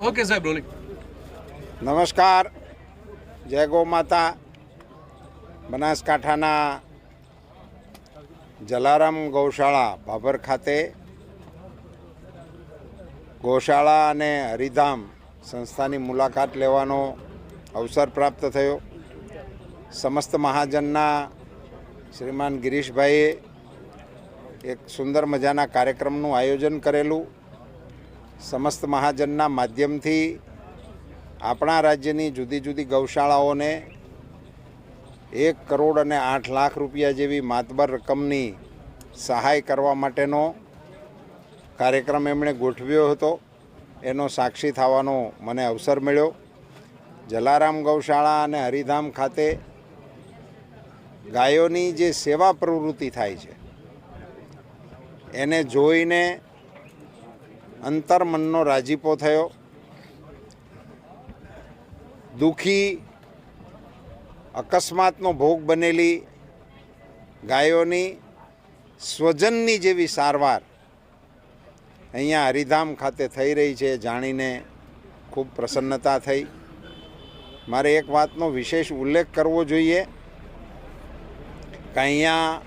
Okay સાહેબ, rolling. નમસ્કાર. જય ગૌ માતા. બનાસકાંઠાના જલારામ ગૌશાળા ભાભર ખાતે ગૌશાળા અને હરિધામ સંસ્થાની મુલાકાત લેવાનો અવસર પ્રાપ્ત થયો. સમસ્ત મહાજનના શ્રીમાન ગિરીશભાઈએ એક સુંદર મજાના કાર્યક્રમનું આયોજન કરેલું. સમસ્ત મહાજનના માધ્યમથી આપણા રાજ્યની જુદી જુદી ગૌશાળાઓને એક કરોડ અને આઠ લાખ રૂપિયા જેવી માતબર રકમની સહાય કરવા માટેનો કાર્યક્રમ એમણે ગોઠવ્યો હતો. એનો સાક્ષી થવાનો મને અવસર મળ્યો. જલારામ ગૌશાળા અને હરિધામ ખાતે ગાયોની જે સેવા પ્રવૃત્તિ થાય છે, એને જોઈને અંતરમનનો રાજીપો થયો. દુઃખી, અકસ્માતનો ભોગ બનેલી ગાયોની સ્વજનની જેવી સારવાર અહીંયા હરિધામ ખાતે થઈ રહી છે જાણીને ખૂબ પ્રસન્નતા થઈ. મારે એક વાતનો વિશેષ ઉલ્લેખ કરવો જોઈએ કે અહીંયા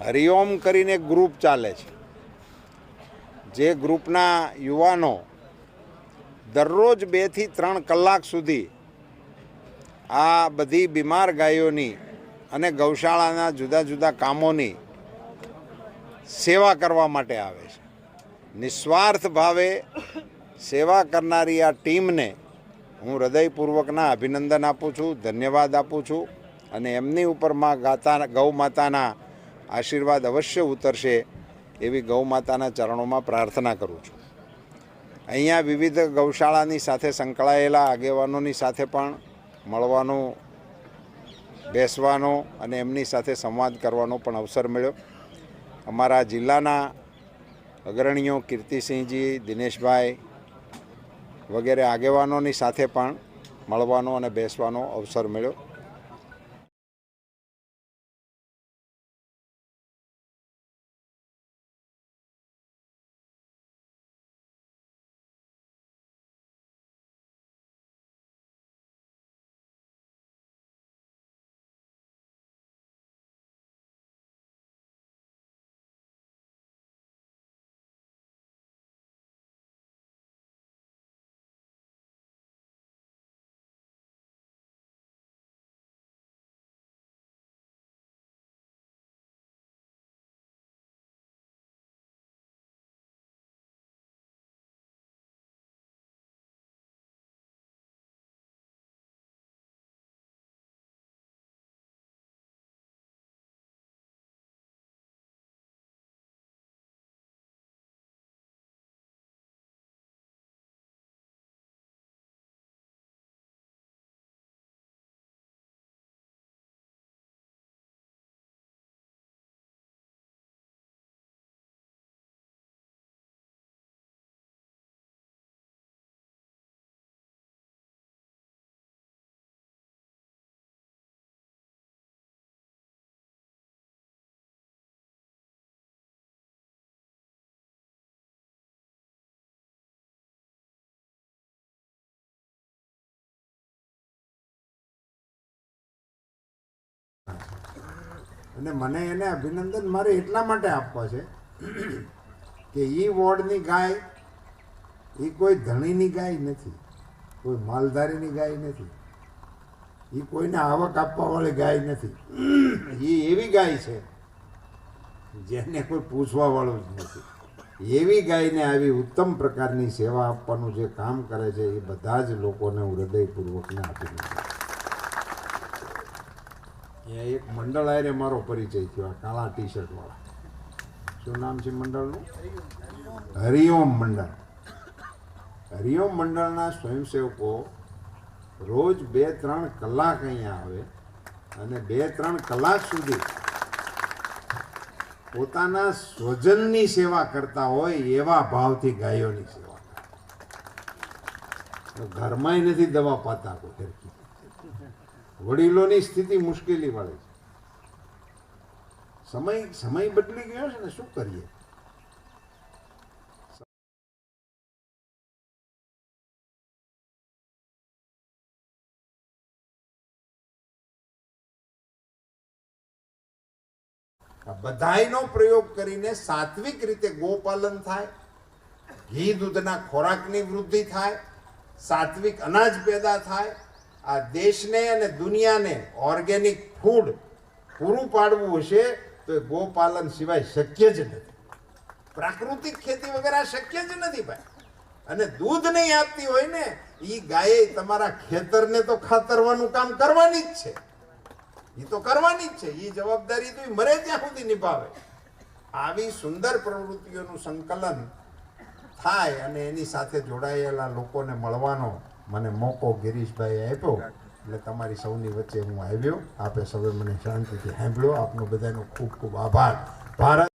હરિઓમ કરીને ગ્રુપ ચાલે છે. જે ગ્રુપના યુવાનો દરરોજ બેથી ત્રણ કલાક સુધી આ બધી બીમાર ગાયોની અને ગૌશાળાના જુદા જુદા કામોની સેવા કરવા માટે આવે છે. નિસ્વાર્થ ભાવે સેવા કરનારી આ ટીમને હું હૃદયપૂર્વકના અભિનંદન આપું છું, ધન્યવાદ આપું છું અને એમની ઉપરમાં ગાતા, ગૌ માતાના આશીર્વાદ અવશ્ય ઉતરશે. એવી ગૌ માતાના ચરણોમાં પ્રાર્થના કરું છું. અહીંયા વિવિધ ગૌશાળાની સાથે સંકળાયેલા આગેવાનોની સાથે પણ મળવાનો, બેસવાનો અને એમની સાથે સંવાદ કરવાનો પણ અવસર મળ્યો. અમારા જિલ્લાના અગ્રણીઓ કીર્તિસિંહજી, દિનેશભાઈ વગેરે આગેવાનોની સાથે પણ મળવાનો અને બેસવાનો અવસર મળ્યો. અને મને એને અભિનંદન મારે એટલા માટે આપવા છે કે એ વોર્ડની ગાય એ કોઈ ધણીની ગાય નથી, કોઈ માલધારીની ગાય નથી એ કોઈને આવક આપવાવાળી ગાય નથી. એ એવી ગાય છે જેને કોઈ પૂછવાવાળું જ નથી. એવી ગાયને આવી ઉત્તમ પ્રકારની સેવા આપવાનું જે કામ કરે છે, એ બધા જ લોકોને હું હૃદયપૂર્વકને અભિનંદન અહીંયા એક મંડળ આયરે મારો પરિચય થયો, આ કાળા ટી શર્ટ વાળા. શું નામ છે મંડળનું? હરિઓમ મંડળ. હરિઓમ મંડળના સ્વયંસેવકો રોજ બે ત્રણ કલાક અહીંયા આવે અને બે ત્રણ કલાક સુધી પોતાના સ્વજનની સેવા કરતા હોય એવા ભાવથી ગાયોની સેવા કરે. ઘરમાંય નથી દવા પાતા કોઈ. વડીલોની સ્થિતિ મુશ્કેલી વાળે છે. સમય સમય બદલી ગયો છે ને, શું કરીએ? બધાયનો પ્રયોગ કરીને સાત્વિક રીતે ગોપાલન થાય, ઘી દૂધના ખોરાકની વૃદ્ધિ થાય, સાત્વિક અનાજ પેદા થાય આ દેશને અને દુનિયાને ઓર્ગેનિક ફૂડ પૂરું પાડવું હશે, તો એ ગોપાલન સિવાય શક્ય જ નથી. પ્રાકૃતિક ખેતી વગર આ શક્ય જ નથી ભાઈ. અને દૂધ નહીં આપતી હોય ને એ ગાય તમારા ખેતરને તો ખાતરવાનું કામ કરવાની જ છે. એ તો કરવાની જ છે. એ જવાબદારી તો મરે ત્યાં સુધી નિભાવે. આવી સુંદર પ્રવૃત્તિઓનું સંકલન થાય અને એની સાથે જોડાયેલા લોકોને મળવાનો મને મોકો ગિરીશભાઈ આપ્યો. એટલે તમારી સૌની વચ્ચે હું આવ્યો. આપે સૌએ મને શાંતિથી સાંભળ્યો. આપનો બધાનો ખૂબ ખૂબ આભાર. ભારત